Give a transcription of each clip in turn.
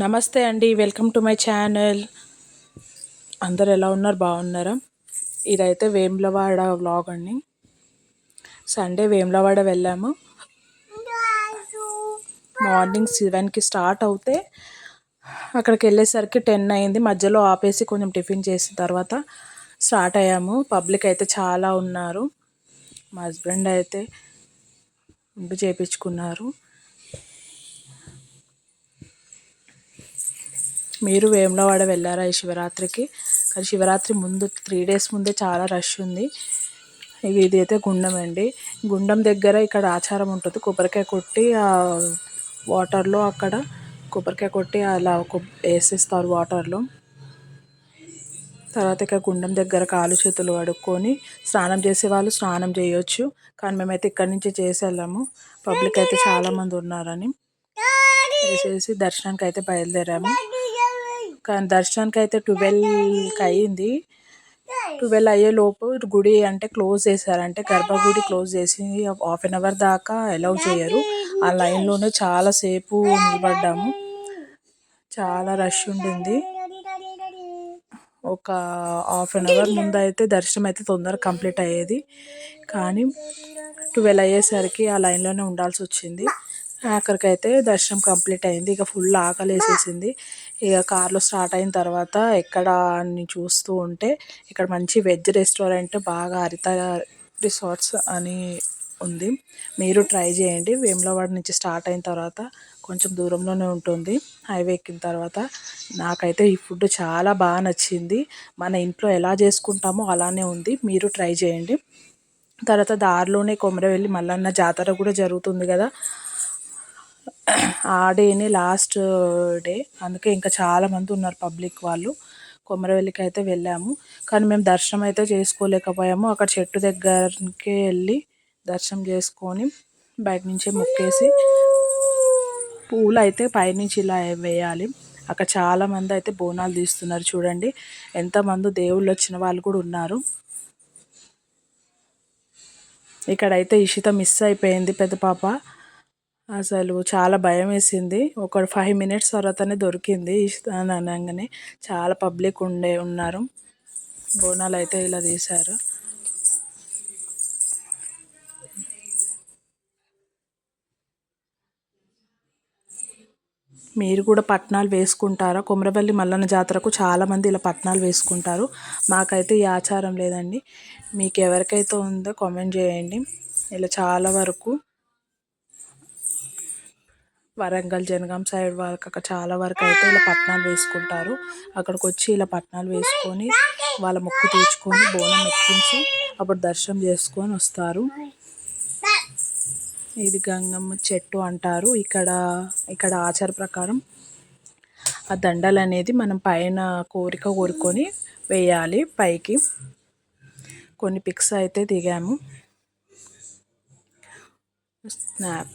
నమస్తే అండి welcome to my channel. అందరు ఎలా ఉన్నారు? బాగున్నారా? ఇదైతే వేములవాడ వ్లాగ్ అండి. సండే వేములవాడ వెళ్ళాము. మార్నింగ్ సెవెన్కి స్టార్ట్ అవుతే అక్కడికి వెళ్ళేసరికి టెన్ అయింది. మధ్యలో ఆపేసి కొంచెం టిఫిన్ చేసిన తర్వాత స్టార్ట్ అయ్యాము. పబ్లిక్ అయితే చాలా ఉన్నారు. మా హస్బెండ్ అయితే ఉండి చేయించుకున్నారు మీరు వేములవాడ వెళ్ళారా ఈ శివరాత్రికి? కానీ శివరాత్రి ముందు త్రీ డేస్ ముందే చాలా రష్ ఉంది. ఇది అయితే గుండం అండి. గుండం దగ్గర ఇక్కడ ఆచారం ఉంటుంది. కొబ్బరికాయ కొట్టి ఆ వాటర్లో అక్కడ కొబ్బరికాయ కొట్టి అలా వేసేస్తారు వాటర్లో తర్వాత ఇక్కడ గుండం దగ్గర కాలు చేతులు కడుక్కొని స్నానం చేసే వాళ్ళు స్నానం చేయొచ్చు. కానీ మేమైతే ఇక్కడి నుంచి చేసి వెళ్ళాము పబ్లిక్ అయితే చాలామంది ఉన్నారని. చేసేసి దర్శనానికి అయితే బయలుదేరాము. కానీ దర్శనానికి అయితే ట్వెల్వ్కి అయ్యింది ట్వెల్వ్ అయ్యేలోపు గుడి అంటే క్లోజ్ చేశారంటే గర్భగుడి క్లోజ్ చేసి హాఫ్ అన్ అవర్ దాకా అలౌ చేయరు. ఆ లైన్లోనే చాలాసేపు నిలబడ్డాము. చాలా రష్ ఉండింది. ఒక హాఫ్ అన్ అవర్ ముందు అయితే దర్శనం అయితే తొందరగా కంప్లీట్ అయ్యేది. కానీ ట్వెల్వ్ అయ్యేసరికి ఆ లైన్లోనే ఉండాల్సి వచ్చింది ఆఖరికైతే దర్శనం కంప్లీట్ అయింది. ఇక ఫుల్ ఆకలి వేసేసింది ఇక కార్లో స్టార్ట్ అయిన తర్వాత ఎక్కడ అని చూస్తూ ఉంటే ఇక్కడ మంచి వెజ్ రెస్టారెంట్ బాగా హరిత రిసార్ట్స్ అని ఉంది. మీరు ట్రై చేయండి. వేములవాడ నుంచి స్టార్ట్ అయిన తర్వాత కొంచెం దూరంలోనే ఉంటుంది. హైవే ఎక్కిన తర్వాత నాకైతే ఈ ఫుడ్ చాలా బాగా నచ్చింది. మన ఇంట్లో ఎలా చేసుకుంటామో అలానే ఉంది. మీరు ట్రై చేయండి. తర్వాత దారిలోనే కొమరవెల్లి మల్లన్న జాతర కూడా జరుగుతుంది కదా. ఆ డేనే లాస్ట్ డే. అందుకే ఇంకా చాలామంది ఉన్నారు పబ్లిక్ వాళ్ళు. కొమరవెల్లికి అయితే వెళ్ళాము. కానీ మేము దర్శనం అయితే చేసుకోలేకపోయాము. అక్కడ చెట్టు దగ్గరికి వెళ్ళి దర్శనం చేసుకొని బయట నుంచే మొక్కేసి పూలు అయితే పైనుంచి ఇలా వేయాలి. అక్కడ చాలామంది అయితే బోనాలు తీస్తున్నారు చూడండి. ఎంతమంది దేవుళ్ళు వచ్చిన వాళ్ళు కూడా ఉన్నారు. ఇక్కడైతే ఇషిత మిస్ అయిపోయింది పెద్ద పాప. అసలు చాలా భయం వేసింది ఒక ఫైవ్ మినిట్స్ తర్వాతనే దొరికింది. అని అనగానే చాలా పబ్లిక్ ఉండే ఉన్నారు. బోనాలు అయితే ఇలా తీశారు. మీరు కూడా పట్నాలు వేసుకుంటారా? కొమరవల్లి మల్లన్న జాతరకు చాలామంది ఇలా పట్నాలు వేసుకుంటారు. మాకైతే ఈ ఆచారం లేదండి. మీకు ఎవరికైతే ఉందో కామెంట్ చేయండి. ఇలా చాలా వరకు వరంగల్ జనగాం సైడ్ వరకు అక్కడ చాలా వరకు అయితే ఇలా పట్నాలు వేసుకుంటారు. అక్కడికి వచ్చి ఇలా పట్నాలు వేసుకొని వాళ్ళ మొక్కు తీర్చుకొని బోనం ఎక్కించి అప్పుడు దర్శనం చేసుకొని వస్తారు. ఇది గంగమ్మ చెట్టు అంటారు. ఇక్కడ ఇక్కడ ఆచార ప్రకారం ఆ దండలు అనేది మనం పైన కోరిక కోరుకొని వేయాలి. పైకి కొన్ని పిక్స్ అయితే దిగాము. స్నాప్.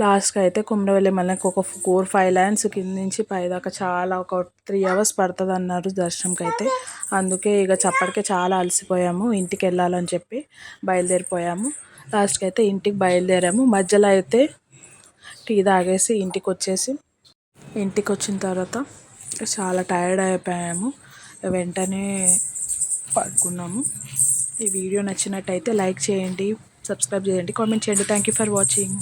లాస్ట్కి అయితే కుమ్రవెల్లి మళ్ళీ ఒక ఫోర్ ఫైవ్ లైన్స్ కింద నుంచి పైదాకా చాలా ఒక త్రీ అవర్స్ పడుతుంది అన్నారు దర్శనంకి అయితే అందుకే ఇక చప్పటికే చాలా అలసిపోయాము. ఇంటికి వెళ్ళాలని చెప్పి బయలుదేరిపోయాము. లాస్ట్కి అయితే ఇంటికి బయలుదేరాము. మధ్యలో అయితే టీ తాగేసి ఇంటికి వచ్చేసి ఇంటికి వచ్చిన తర్వాత చాలా టైర్డ్ అయిపోయాము. వెంటనే పడుకున్నాము. ఈ వీడియో నచ్చినట్టయితే లైక్ చేయండి సబ్స్క్రైబ్ చేయండి కామెంట్ చేయండి. Thank you for watching